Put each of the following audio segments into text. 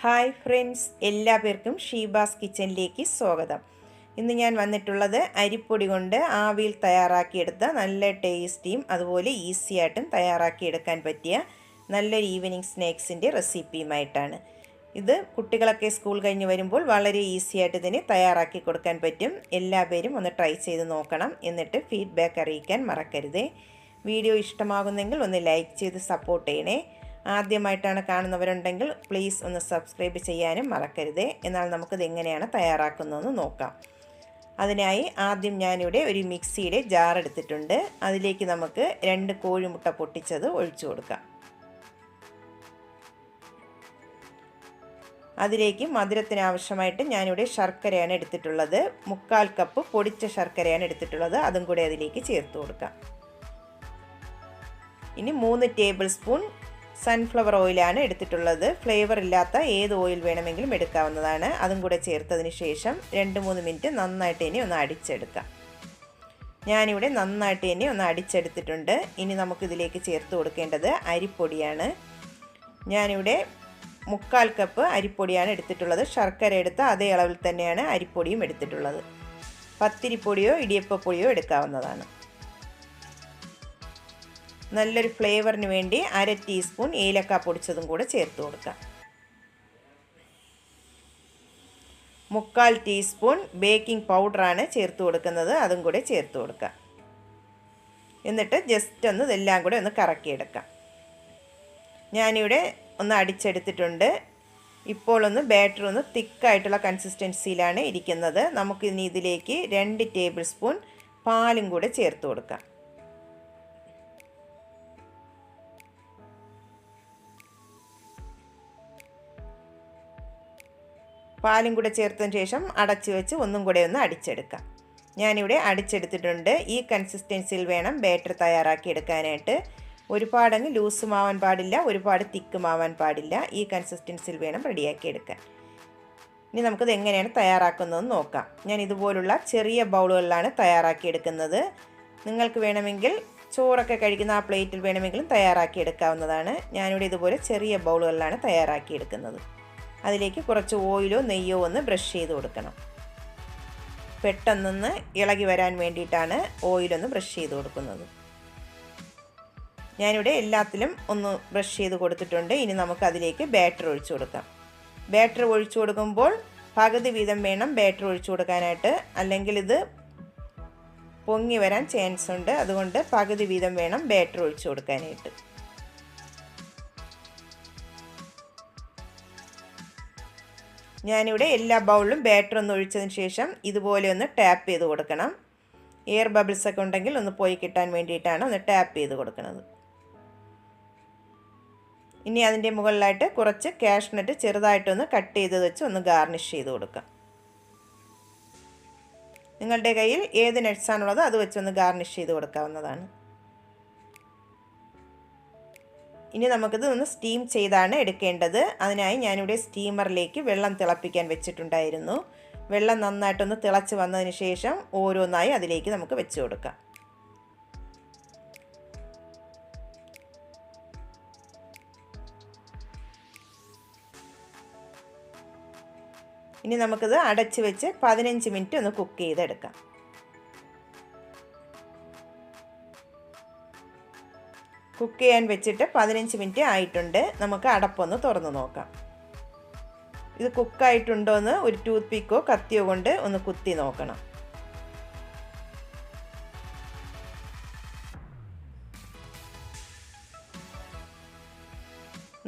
Hi friends എല്ലാ പേർക്കും ഷീബാസ് കിച്ചണിലേക്ക് സ്വാഗതം. ഇന്ന് ഞാൻ വന്നിട്ടുള്ളത് അരിപ്പൊടി കൊണ്ട് ആവിയിൽ തയ്യാറാക്കിയെടുത്ത നല്ല ടേസ്റ്റിയും അതുപോലെ ഈസി ആയിട്ടും തയ്യാറാക്കിയെടുക്കാൻ പറ്റിയ നല്ലൊരു ഈവനിങ് സ്നാക്സിന്റെ റെസിപ്പിയുമായിട്ടാണ്. ഇത് കുട്ടികളൊക്കെ സ്കൂൾ കഴിഞ്ഞ് വരുമ്പോൾ വളരെ ഈസി ആയിട്ട് ഇതിനെ തയ്യാറാക്കി കൊടുക്കാൻ പറ്റും. എല്ലാവരും ഒന്ന് ട്രൈ ചെയ്ത് നോക്കണം. എന്നിട്ട് ഫീഡ്ബാക്ക് അറിയിക്കാൻ മറക്കരുതേ. വീഡിയോ ഇഷ്ടമാകുന്നെങ്കിൽ ഒന്ന് ലൈക്ക് ചെയ്ത് സപ്പോർട്ട് ചെയ്യണേ. ആദ്യമായിട്ടാണ് കാണുന്നവരുണ്ടെങ്കിൽ പ്ലീസ് ഒന്ന് സബ്സ്ക്രൈബ് ചെയ്യാനും മറക്കരുതേ. എന്നാൽ നമുക്കിത് എങ്ങനെയാണ് തയ്യാറാക്കുന്നതെന്ന് നോക്കാം. അതിനായി ആദ്യം ഞാനിവിടെ ഒരു മിക്സിയുടെ ജാർ എടുത്തിട്ടുണ്ട്. അതിലേക്ക് നമുക്ക് രണ്ട് കോഴിമുട്ട പൊട്ടിച്ചത് ഒഴിച്ചു കൊടുക്കാം. അതിലേക്ക് മധുരത്തിന് ആവശ്യമായിട്ട് ഞാനിവിടെ ശർക്കരയാണ് എടുത്തിട്ടുള്ളത്. മുക്കാൽ കപ്പ് പൊടിച്ച ശർക്കരയാണ് എടുത്തിട്ടുള്ളത്. അതും കൂടെ അതിലേക്ക് ചേർത്ത് കൊടുക്കാം. ഇനി മൂന്ന് ടേബിൾ സ്പൂൺ സൺഫ്ലവർ ഓയിലാണ് എടുത്തിട്ടുള്ളത്. ഫ്ലേവർ ഇല്ലാത്ത ഏത് ഓയിൽ വേണമെങ്കിലും എടുക്കാവുന്നതാണ്. അതും കൂടെ ചേർത്തതിന് ശേഷം രണ്ട് മൂന്ന് മിനിറ്റ് നന്നായിട്ട് ഇനി ഒന്ന് അടിച്ചെടുക്കാം. ഞാനിവിടെ നന്നായിട്ട് ഇനി ഒന്ന് അടിച്ചെടുത്തിട്ടുണ്ട്. ഇനി നമുക്കിതിലേക്ക് ചേർത്ത് കൊടുക്കേണ്ടത് അരിപ്പൊടിയാണ്. ഞാനിവിടെ മുക്കാൽ കപ്പ് അരിപ്പൊടിയാണ് എടുത്തിട്ടുള്ളത്. ശർക്കര എടുത്ത അതേ അളവിൽ തന്നെയാണ് അരിപ്പൊടിയും എടുത്തിട്ടുള്ളത്. പത്തിരിപ്പൊടിയോ ഇടിയപ്പപ്പൊടിയോ എടുക്കാവുന്നതാണ്. നല്ലൊരു ഫ്ലേവറിന് വേണ്ടി അര ടീസ്പൂൺ ഏലക്ക പൊടിച്ചതും കൂടെ ചേർത്ത് കൊടുക്കാം. മുക്കാൽ ടീസ്പൂൺ ബേക്കിംഗ് പൗഡറാണ് ചേർത്ത് കൊടുക്കുന്നത് അതും കൂടെ ചേർത്ത് കൊടുക്കാം. എന്നിട്ട് ജസ്റ്റ് ഒന്ന് ഇതെല്ലാം കൂടെ ഒന്ന് കറക്കിയെടുക്കാം. ഞാനിവിടെ ഒന്ന് അടിച്ചെടുത്തിട്ടുണ്ട്. ഇപ്പോൾ ഒന്ന് ബാറ്റർ ഒന്ന് തിക്കായിട്ടുള്ള കൺസിസ്റ്റൻസിയിലാണ് ഇരിക്കുന്നത്. നമുക്കിനി ഇതിലേക്ക് രണ്ട് ടേബിൾ സ്പൂൺ പാലും കൂടെ ചേർത്ത് കൊടുക്കാം. പാലും കൂടെ ചേർത്തതിന് ശേഷം അടച്ചു വെച്ച് ഒന്നും കൂടെ ഒന്ന് അടിച്ചെടുക്കാം. ഞാനിവിടെ അടിച്ചെടുത്തിട്ടുണ്ട്. ഈ കൺസിസ്റ്റൻസിയിൽ വേണം ബാറ്റർ തയ്യാറാക്കി എടുക്കാനായിട്ട്. ഒരുപാടങ്ങ് ലൂസുമാവാൻ പാടില്ല ഒരുപാട് തിക്കുമാവാൻ പാടില്ല. ഈ കൺസിസ്റ്റൻസിയിൽ വേണം റെഡിയാക്കി എടുക്കാൻ. ഇനി നമുക്കത് എങ്ങനെയാണ് തയ്യാറാക്കുന്നതെന്ന് നോക്കാം. ഞാൻ ഇതുപോലുള്ള ചെറിയ ബൗളുകളിലാണ് തയ്യാറാക്കി എടുക്കുന്നത്. നിങ്ങൾക്ക് വേണമെങ്കിൽ ചോറൊക്കെ കഴിക്കുന്ന ആ പ്ലേറ്റിൽ വേണമെങ്കിലും തയ്യാറാക്കി എടുക്കാവുന്നതാണ്. ഞാനിവിടെ ഇതുപോലെ ചെറിയ ബൗളുകളിലാണ് തയ്യാറാക്കി എടുക്കുന്നത്. അതിലേക്ക് കുറച്ച് ഓയിലോ നെയ്യോ ഒന്ന് ബ്രഷ് ചെയ്ത് കൊടുക്കണം. പെട്ടെന്നൊന്ന് ഇളകി വരാൻ വേണ്ടിയിട്ടാണ് ഓയിലൊന്ന് ബ്രഷ് ചെയ്ത് കൊടുക്കുന്നത്. ഞാനിവിടെ എല്ലാത്തിലും ഒന്ന് ബ്രഷ് ചെയ്ത് കൊടുത്തിട്ടുണ്ട്. ഇനി നമുക്ക് അതിലേക്ക് ബാറ്റർ ഒഴിച്ചു കൊടുക്കാം. ബാറ്റർ ഒഴിച്ചു കൊടുക്കുമ്പോൾ പകുതി വീതം വേണം ബാറ്റർ ഒഴിച്ചു കൊടുക്കാനായിട്ട്. അല്ലെങ്കിൽ ഇത് പൊങ്ങി വരാൻ ചാൻസ് ഉണ്ട്. അതുകൊണ്ട് പകുതി വീതം വേണം ബാറ്റർ ഒഴിച്ചു കൊടുക്കാനായിട്ട്. ഞാനിവിടെ എല്ലാ ബൗളിലും ബാറ്റർ ഒന്ന് ഒഴിച്ചതിന് ശേഷം ഇതുപോലെ ഒന്ന് ടാപ്പ് ചെയ്ത് കൊടുക്കണം. എയർ ബബിൾസ് ഒക്കെ ഉണ്ടെങ്കിൽ ഒന്ന് പോയി കിട്ടാൻ വേണ്ടിയിട്ടാണ് ഒന്ന് ടാപ്പ് ചെയ്ത് കൊടുക്കുന്നത്. ഇനി അതിന്റെ മുകളിലായിട്ട് കുറച്ച് കാഷ്നട്ട് ചെറുതായിട്ടൊന്ന് കട്ട് ചെയ്ത് വെച്ച് ഒന്ന് ഗാർണിഷ് ചെയ്ത് കൊടുക്കാം. നിങ്ങളുടെ കയ്യിൽ ഏത് നട്ട്സാണുള്ളത് അത് വെച്ചൊന്ന് ഗാർണിഷ് ചെയ്ത് കൊടുക്കാവുന്നതാണ്. ഇനി നമുക്കിത് ഒന്ന് സ്റ്റീം ചെയ്താണ് എടുക്കേണ്ടത്. അതിനായി ഞാനിവിടെ സ്റ്റീമറിലേക്ക് വെള്ളം തിളപ്പിക്കാൻ വെച്ചിട്ടുണ്ടായിരുന്നു. വെള്ളം നന്നായിട്ടൊന്ന് തിളച്ച് വന്നതിന് ശേഷം ഓരോന്നായി അതിലേക്ക് നമുക്ക് വെച്ച് കൊടുക്കാം. ഇനി നമുക്കിത് അടച്ച് വെച്ച് പതിനഞ്ച് മിനിറ്റ് ഒന്ന് കുക്ക് ചെയ്തെടുക്കാം. കുക്ക് ചെയ്യാൻ വെച്ചിട്ട് പതിനഞ്ച് മിനിറ്റ് ആയിട്ടുണ്ട്. നമുക്ക് അടപ്പൊന്ന് തുറന്ന് നോക്കാം. ഇത് കുക്കായിട്ടുണ്ടോ എന്ന് ഒരു ടൂത്ത് പിക്കോ കത്തിയോ കൊണ്ട് ഒന്ന് കുത്തി നോക്കണം.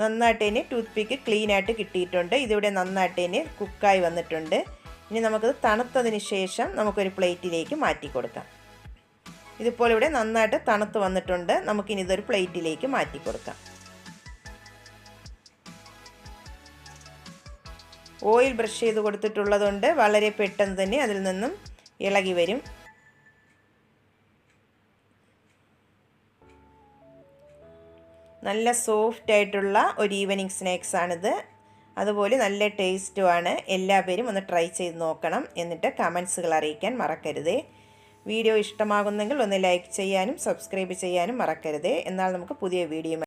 നന്നായിട്ട് തന്നെ ടൂത്ത് പിക്ക് ക്ലീൻ ആയിട്ട് കിട്ടിയിട്ടുണ്ട്. ഇതിവിടെ നന്നായിട്ട് തന്നെ കുക്കായി വന്നിട്ടുണ്ട്. ഇനി നമുക്കത് തണുത്തതിന് ശേഷം നമുക്കൊരു പ്ലേറ്റിലേക്ക് മാറ്റി കൊടുക്കാം. ഇതിപ്പോൾ ഇവിടെ നന്നായിട്ട് തണുത്ത് വന്നിട്ടുണ്ട്. നമുക്കിനി ഇതൊരു പ്ലേറ്റിലേക്ക് മാറ്റി കൊടുക്കാം. ഓയിൽ ബ്രഷ് ചെയ്ത് കൊടുത്തിട്ടുള്ളതുകൊണ്ട് വളരെ പെട്ടെന്ന് തന്നെ അതിൽ നിന്നും ഇളകി വരും. നല്ല സോഫ്റ്റ് ആയിട്ടുള്ള ഒരു ഈവനിങ് സ്നാക്സ് ആണിത്. അതുപോലെ നല്ല ടേസ്റ്റുമാണ് എല്ലാവരും ഒന്ന് ട്രൈ ചെയ്ത് നോക്കണം. എന്നിട്ട് കമൻസുകൾ അറിയിക്കാൻ മറക്കരുതേ. വീഡിയോ ഇഷ്ടമാകുന്നെങ്കിൽ ഒന്ന് ലൈക്ക് ചെയ്യാനും സബ്സ്ക്രൈബ് ചെയ്യാനും മറക്കരുത്. എന്നാൽ നമുക്ക് പുതിയ വീഡിയോ